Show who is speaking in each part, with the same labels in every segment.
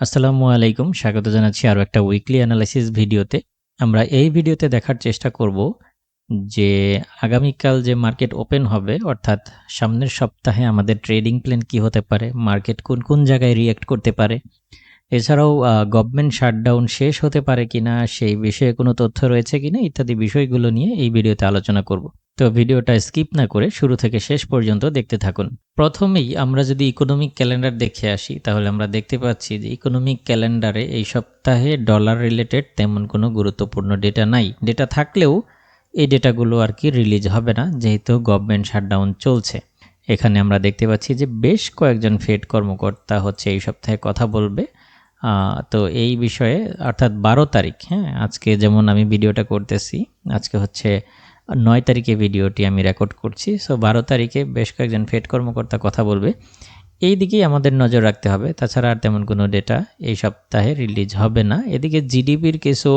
Speaker 1: আসসালামু আলাইকুম। স্বাগত জানাচ্ছি আরও একটা উইকলি অ্যানালাইসিস ভিডিওতে। আমরা এই ভিডিওতে দেখার চেষ্টা করব যে আগামীকাল যে মার্কেট ওপেন হবে, অর্থাৎ সামনের সপ্তাহে আমাদের ট্রেডিং প্ল্যান কি হতে পারে মার্কেট কোন কোন জায়গায় রিয়্যাক্ট করতে পারে, এছাড়াও গভর্নমেন্ট শাটডাউন শেষ হতে পারে কিনা, সেই বিষয়ে কোনো তথ্য রয়েছে কিনা, ইত্যাদি বিষয়গুলো নিয়ে এই ভিডিওতে আলোচনা করব। তো ভিডিওটা স্কিপ না করে শুরু থেকে শেষ পর্যন্ত দেখতে থাকুন। প্রথমেই আমরা যদি ইকোনমিক ক্যালেন্ডার দেখে আসি, তাহলে আমরা দেখতে পাচ্ছি যে ইকোনমিক ক্যালেন্ডারে এই সপ্তাহে ডলার রিলেটেড তেমন কোনো গুরুত্বপূর্ণ ডেটা নাই। ডেটা থাকলেও এই ডেটাগুলো আর কি রিলিজ হবে না, যেহেতু গভর্নমেন্ট শাটডাউন চলছে। এখানে আমরা দেখতে পাচ্ছি যে বেশ কয়েকজন ফেড কর্মকর্তা হচ্ছে এই সপ্তাহে কথা বলবে। তো এই বিষয়ে অর্থাৎ বারো তারিখ হ্যাঁ আজকে যেমন আমি ভিডিওটা করতেছি, আজকে হচ্ছে নয় তারিখে ভিডিওটি আমি রেকর্ড করছি সো বারো তারিখে বেশ কয়েকজন ফেড কর্মকর্তা কথা বলবে। এই দিকেই আমাদের নজর রাখতে হবে, তাছাড়া আর তেমন কোনো ডেটা এই সপ্তাহে রিলিজ হবে না। এদিকে জিডিপির কিছু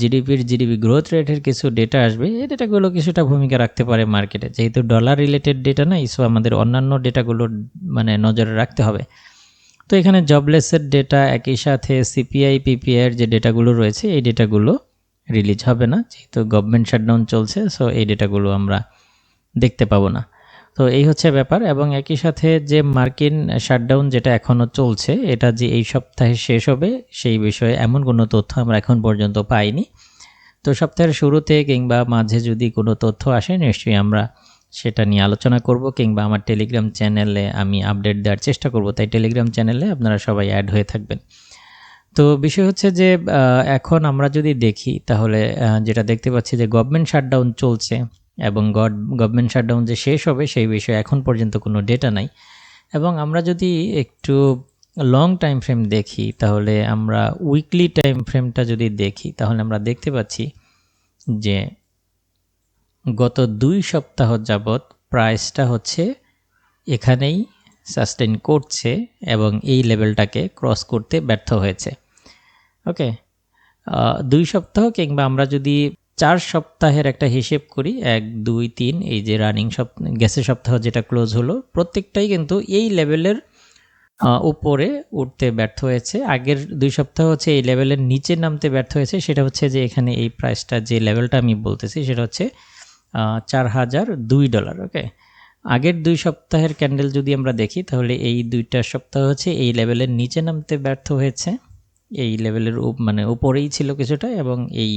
Speaker 1: জিডিপির জিডিপি গ্রোথ রেটের কিছু ডেটা আসবে, এই ডেটাগুলো কিছুটা ভূমিকা রাখতে পারে মার্কেটে যেহেতু ডলার রিলেটেড ডেটা নাই সো আমাদের অন্যান্য ডেটাগুলো মানে নজরে রাখতে হবে। তো এখানে জবলেসের ডেটা একই সাথে সিপিআই পিপিআইয়ের যে ডেটাগুলো রয়েছে, এই ডেটাগুলো রিলিজ হবে না, যেহেতু গভর্নমেন্ট শাটডাউন চলছে সো এই ডেটাগুলো আমরা দেখতে পাবো না। তো এই হচ্ছে ব্যাপার, এবং একই সাথে যে মার্কিন শাটডাউন যেটা এখনও চলছে, এটা যে এই সপ্তাহে শেষ হবে, সেই বিষয়ে এমন কোনো তথ্য আমরা এখন পর্যন্ত পাইনি। তো সপ্তাহের শুরুতে কিংবা মাঝে যদি কোনো তথ্য আসে, নিশ্চয়ই আমরা সেটা নিয়ে আলোচনা করব, কিংবা আমার টেলিগ্রাম চ্যানেলে আমি আপডেট দেওয়ার চেষ্টা করব। তাই টেলিগ্রাম চ্যানেলে আপনারা সবাই অ্যাড হয়ে থাকবেন। তো বিষয় হচ্ছে যে এখন আমরা যদি দেখি তাহলে যেটা দেখতে পাচ্ছি যে গভর্নমেন্ট শাটডাউন চলছে এবং গভর্নমেন্ট শাটডাউন যে শেষ হবে সেই বিষয়ে এখন পর্যন্ত কোনো ডেটা নাই। এবং আমরা যদি একটু লং টাইম ফ্রেম দেখি তাহলে আমরা উইকলি টাইম ফ্রেমটা যদি দেখি তাহলে আমরা দেখতে পাচ্ছি যে গত দুই সপ্তাহ যাবৎ প্রাইসটা হচ্ছে এখানেই সাস্টেন করছে এবং এই লেভেলটাকে ক্রস করতে ব্যর্থ হয়েছে। ওকে। দুই সপ্তাহ কিংবা আমরা যদি চার সপ্তাহের একটা হিসেব করি, এক, দুই, তিন, এই যে রানিং সপ্তাহ গ্যাসের সপ্তাহ যেটা ক্লোজ হলো, প্রত্যেকটাই কিন্তু এই লেভেলের উপরে উঠতে ব্যর্থ হয়েছে। আগের দুই সপ্তাহ হচ্ছে এই লেভেলের নিচে নামতে ব্যর্থ হয়েছে। সেটা হচ্ছে যে এখানে এই প্রাইসটা যে লেভেলটা আমি বলতেছি, সেটা হচ্ছে চার হাজার দুই ডলার ওকে? আগের দুই সপ্তাহের ক্যান্ডেল যদি আমরা দেখি, তাহলে এই দুইটা সপ্তাহ হচ্ছে এই লেভেলের নিচে নামতে ব্যর্থ হয়েছে। এই লেভেলের মানে উপরেই ছিল কিছুটা এবং এই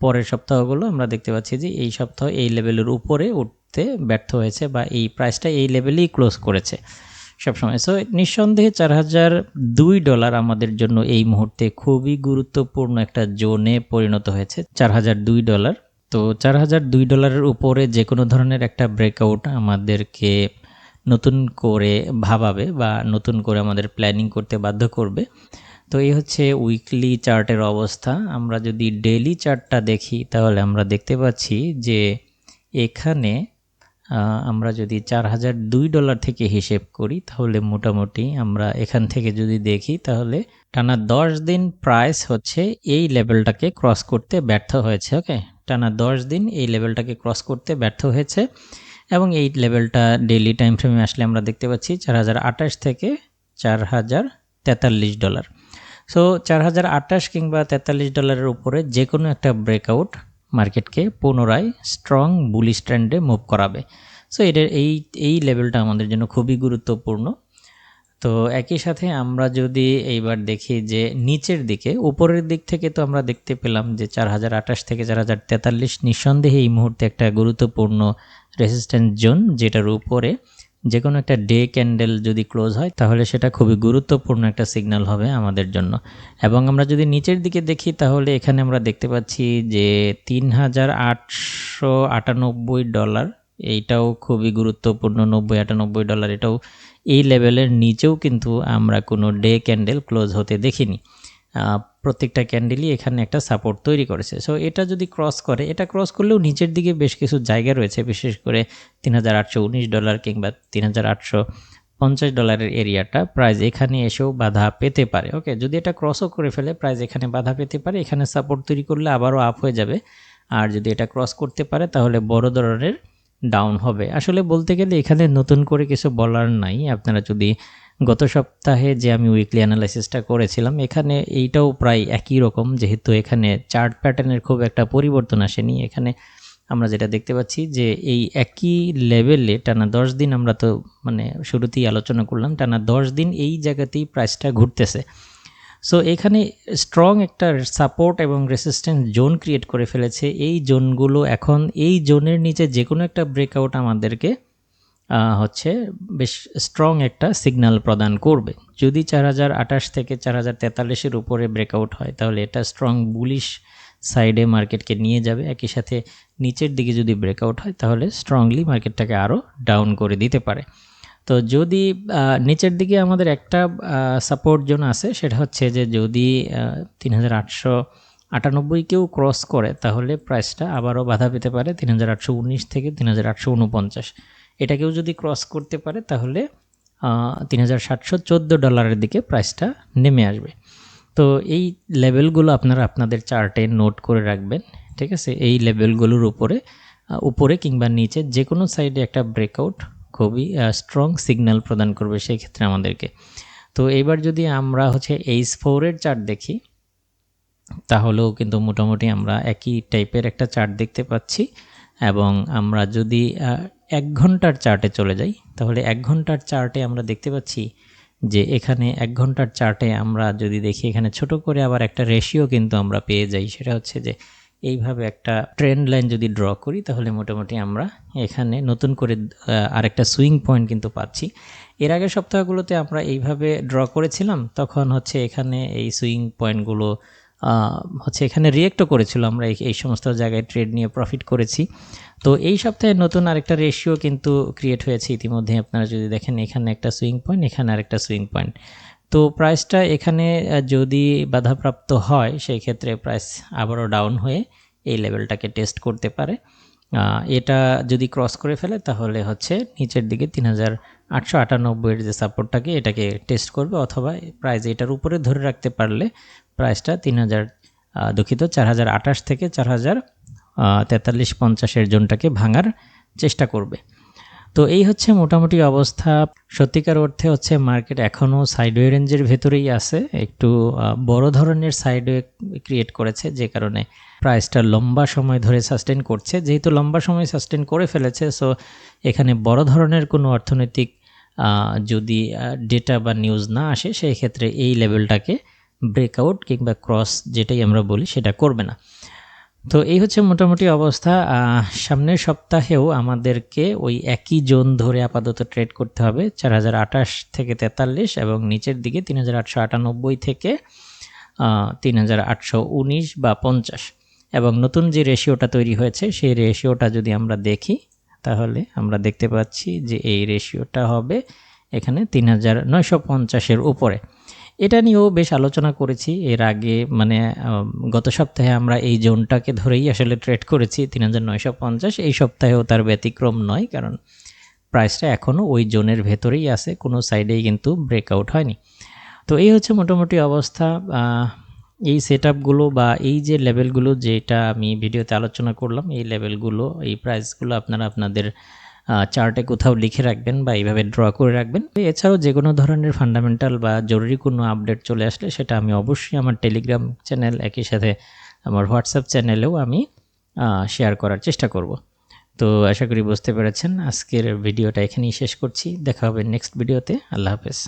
Speaker 1: পরের সপ্তাহগুলো আমরা দেখতে পাচ্ছি যে এই সপ্তাহ এই লেভেলের উপরে উঠতে ব্যর্থ হয়েছে বা এই প্রাইসটা এই লেভেলেই ক্লোজ করেছে সবসময়। সো নিঃসন্দেহে চার হাজার দুই ডলার আমাদের জন্য এই মুহূর্তে খুবই গুরুত্বপূর্ণ একটা জোনে পরিণত হয়েছে, চার হাজার দুই ডলার তো চার হাজার দুই ডলারের উপরে যে কোনো ধরনের একটা ব্রেকআউট আমাদেরকে নতুন করে ভাবাবে বা নতুন করে আমাদের প্ল্যানিং করতে বাধ্য করবে। তো এই হচ্ছে উইকলি চার্টের অবস্থা। আমরা যদি ডেলি চার্টটা দেখি, তাহলে আমরা দেখতে পাচ্ছি যে এখানে আমরা যদি চার হাজার দুই ডলার থেকে হিসেব করি, তাহলে মোটামুটি আমরা এখান থেকে যদি দেখি, তাহলে টানা দশ দিন প্রাইস হচ্ছে এই লেভেলটাকে ক্রস করতে ব্যর্থ হয়েছে ওকে টানা দশ দিন এই লেভেলটাকে ক্রস করতে ব্যর্থ হয়েছে এবং এই লেভেলটা ডেলি টাইম ফ্রেমে আসলে আমরা দেখতে পাচ্ছি চার হাজার আঠাশ থেকে চার হাজার তেতাল্লিশ ডলার সো চার হাজার আটাশ কিংবা তেতাল্লিশ ডলারের উপরে যে কোনো একটা ব্রেকআউট মার্কেটকে পুনরায় স্ট্রং বুলি স্ট্যান্ডে মুভ করাবে। সো এটার এই এই লেভেলটা আমাদের জন্য খুবই গুরুত্বপূর্ণ। তো, একই সাথে আমরা যদি এইবার দেখি যে নিচের দিকে, উপরের দিক থেকে তো আমরা দেখতে পেলাম যে চার হাজার আঠাশ থেকে চার হাজার তেতাল্লিশ নিঃসন্দেহে এই মুহূর্তে একটা গুরুত্বপূর্ণ রেসিস্ট্যান্ট জোন যেটার উপরে যে কোনো একটা ডে ক্যান্ডেল যদি ক্লোজ হয়, তাহলে সেটা খুবই গুরুত্বপূর্ণ একটা সিগন্যাল হবে আমাদের জন্য। এবং আমরা যদি নিচের দিকে দেখি, তাহলে এখানে আমরা দেখতে পাচ্ছি যে তিন হাজার আটশো আটানব্বই ডলার, এইটাও খুবই গুরুত্বপূর্ণ, নব্বই আটানব্বই ডলার, এটাও এই লেভেলের নিচেও কিন্তু আমরা কোনো ডে ক্যান্ডেল ক্লোজ হতে দেখিনি। প্রত্যেকটা ক্যান্ডেলই এখানে একটা সাপোর্ট তৈরি করেছে। সো এটা যদি ক্রস করে, এটা ক্রস করলেও নিচের দিকে বেশ কিছু জায়গা রয়েছে, বিশেষ করে তিন হাজার আটশো উনিশ ডলার কিংবা তিন পঞ্চাশ ডলারের এরিয়াটা প্রাইস এখানে এসেও বাধা পেতে পারে ওকে যদি এটা ক্রসও করে ফেলে প্রাইস এখানে বাধা পেতে পারে, এখানে সাপোর্ট তৈরি করলে আবারও আপ হয়ে যাবে। আর যদি এটা ক্রস করতে পারে, তাহলে বড় ধরনের ডাউন হবে। আসলে বলতে গেলে এখানে নতুন করে কিছু বলার নাই। আপনারা যদি গত সপ্তাহে যে আমি উইকলি অ্যানালাইসিসটা করেছিলাম, এখানে এইটাও প্রায় একই রকম, যেহেতু এখানে চার্ট প্যাটার্নের খুব একটা পরিবর্তন আসেনি। এখানে আমরা যেটা দেখতে পাচ্ছি যে এই একই লেভেলে টানা দশ দিন আমরা তো মানে শুরুতেই আলোচনা করলাম, টানা দশ দিন এই জায়গাতেই প্রাইসটা ঘুরতেছে। সো এখানে স্ট্রং একটা সাপোর্ট এবং রেসিস্ট্যান্স জোন ক্রিয়েট করে ফেলেছে। এই জোনগুলো এখন, এই জোনের নিচে যে কোনো একটা ব্রেকআউট আমাদেরকে হচ্ছে বেশ স্ট্রং একটা সিগন্যাল প্রদান করবে। যদি চার হাজার আঠাশ থেকে চার হাজার তেতাল্লিশের উপরে ব্রেকআউট হয়, তাহলে এটা স্ট্রং বুলিশ সাইডে মার্কেটকে নিয়ে যাবে। একই সাথে নিচের দিকে যদি ব্রেকআউট হয়, তাহলে স্ট্রংলি মার্কেটটাকে আরও ডাউন করে দিতে পারে। তো যদি নিচের দিকে আমাদের একটা সাপোর্ট জোন আছে, সেটা হচ্ছে যে যদি তিন হাজার আটশো আটানব্বইকেও ক্রস করে, তাহলে প্রাইসটা আবারও বাধা পেতে পারে তিন হাজার আটশো উনিশ থেকে তিন হাজার আটশো উনপঞ্চাশ। এটাকেও যদি ক্রস করতে পারে, তাহলে তিন হাজার সাতশো চোদ্দ ডলারের দিকে প্রাইসটা নেমে আসবে। তো এই লেভেলগুলো আপনারা আপনাদের চার্টে নোট করে রাখবেন, ঠিক আছে? এই লেভেলগুলোর উপরে উপরে কিংবা নিচে যে কোনো সাইডে একটা ব্রেকআউট খুবই স্ট্রং সিগন্যাল প্রদান করবে সেই ক্ষেত্রে আমাদেরকে। তো এবার যদি আমরা হচ্ছে এইচ ফোরের চার্ট দেখি, তাহলেও কিন্তু মোটামুটি আমরা একই টাইপের একটা চার্ট দেখতে পাচ্ছি। এবং আমরা যদি এক ঘণ্টার চার্টে চলে যাই, তাহলে এক ঘণ্টার চার্টে আমরা দেখতে পাচ্ছি যে এখানে এক ঘণ্টার চার্টে আমরা যদি দেখি, এখানে ছোট করে আবার একটা রেশিও কিন্তু আমরা পেয়ে যাই। সেটা হচ্ছে যে এইভাবে একটা ট্রেন্ড লাইন যদি ড্র করি, তাহলে মোটামুটি আমরা এখানে নতুন করে আরেকটা সুইং পয়েন্ট কিন্তু পাচ্ছি। এর আগের সপ্তাহগুলোতে আমরা এইভাবে ড্র করেছিলাম, তখন হচ্ছে এখানে এই সুইং পয়েন্টগুলো হচ্ছে এখানে রিয়েক্টও করেছিল আমরা এই সমস্ত জায়গায় ট্রেড নিয়ে প্রফিট করেছি। তো এই সপ্তাহে নতুন আরেকটা রেশিও কিন্তু ক্রিয়েট হয়েছে। ইতিমধ্যে আপনারা যদি দেখেন, এখানে একটা সুইং পয়েন্ট এখানে আরেকটা সুইং পয়েন্ট তো প্রাইসটা এখানে যদি বাধাপ্রাপ্ত হয়, সেই ক্ষেত্রে প্রাইস আবারও ডাউন হয়ে এই লেভেলটাকে টেস্ট করতে পারে। এটা যদি ক্রস করে ফেলে, তাহলে হচ্ছে নিচের দিকে তিন হাজার আটশো আটানব্বইয়ের যে সাপোর্টটাকে এটাকে টেস্ট করবে। অথবা প্রাইস এটার উপরে ধরে রাখতে পারলে প্রাইসটা তিন হাজার দুঃখিত, চার হাজার আঠাশ থেকে চার হাজার তেতাল্লিশ পঞ্চাশের জোনটাকে ভাঙার চেষ্টা করবে। তো এই হচ্ছে মোটামুটি অবস্থা। সত্যিকার অর্থে হচ্ছে মার্কেট এখনও সাইডওয়ে রেঞ্জের ভেতরেই আছে। একটু বড় ধরনের সাইডওয়ে ক্রিয়েট করেছে, যে কারণে প্রাইসটা লম্বা সময় ধরে সাস্টেন করছে। যেহেতু লম্বা সময় সাস্টেন করে ফেলেছে সো এখানে বড় ধরনের কোনো অর্থনৈতিক যদি ডেটা বা নিউজ না আসে, সেই ক্ষেত্রে এই লেভেলটাকে ব্রেকআউট কিংবা ক্রস যেটাই আমরা বলি, সেটা করবে না। তো এই হচ্ছে মোটামুটি অবস্থা। সামনের সপ্তাহেও আমাদেরকে ওই একই জোন ধরে আপাতত ট্রেড করতে হবে, চার হাজার আঠাশ থেকে তেতাল্লিশ এবং নিচের দিকে তিন হাজার আটশো আটানব্বই থেকে তিন হাজার আটশো উনিশ বা পঞ্চাশ। এবং নতুন যে রেশিওটা তৈরি হয়েছে, সেই রেশিওটা যদি আমরা দেখি, তাহলে আমরা দেখতে পাচ্ছি যে এই রেশিওটা হবে এখানে তিন হাজার নয়শো পঞ্চাশের উপরে। এটা নিয়েও বেশ আলোচনা করেছি। এর আগে মানে গত সপ্তাহে আমরা এই জোনটাকে ধরেই আসলে ট্রেড করেছি তিন হাজার নয়শো পঞ্চাশ। এই সপ্তাহেও তার ব্যতিক্রম নয়, কারণ প্রাইসটা এখনও ওই জোনের ভেতরেই আছে, কোনো সাইডেই কিন্তু ব্রেকআউট হয়নি। তো এই হচ্ছে মোটামুটি অবস্থা। এই সেট আপগুলো বা এই যে লেভেলগুলো যেটা আমি ভিডিওতে আলোচনা করলাম, এই লেভেলগুলো এই প্রাইসগুলো আপনারা আপনাদের চার্টে কোথাও লিখে রাখবেন বা এইভাবে ড্র করে রাখবেন। এছাড়াও যে কোনো ধরনের ফান্ডামেন্টাল বা জরুরি কোনো আপডেট চলে আসলে সেটা আমি অবশ্যই আমার টেলিগ্রাম চ্যানেল একই সাথে আমার হোয়াটসঅ্যাপ চ্যানেলেও আমি শেয়ার করার চেষ্টা করব। তো আশা করি বুঝতে পেরেছেন। আজকের ভিডিওটা এখানেই শেষ করছি। দেখা হবে নেক্সট ভিডিওতে আল্লাহ হাফেজ।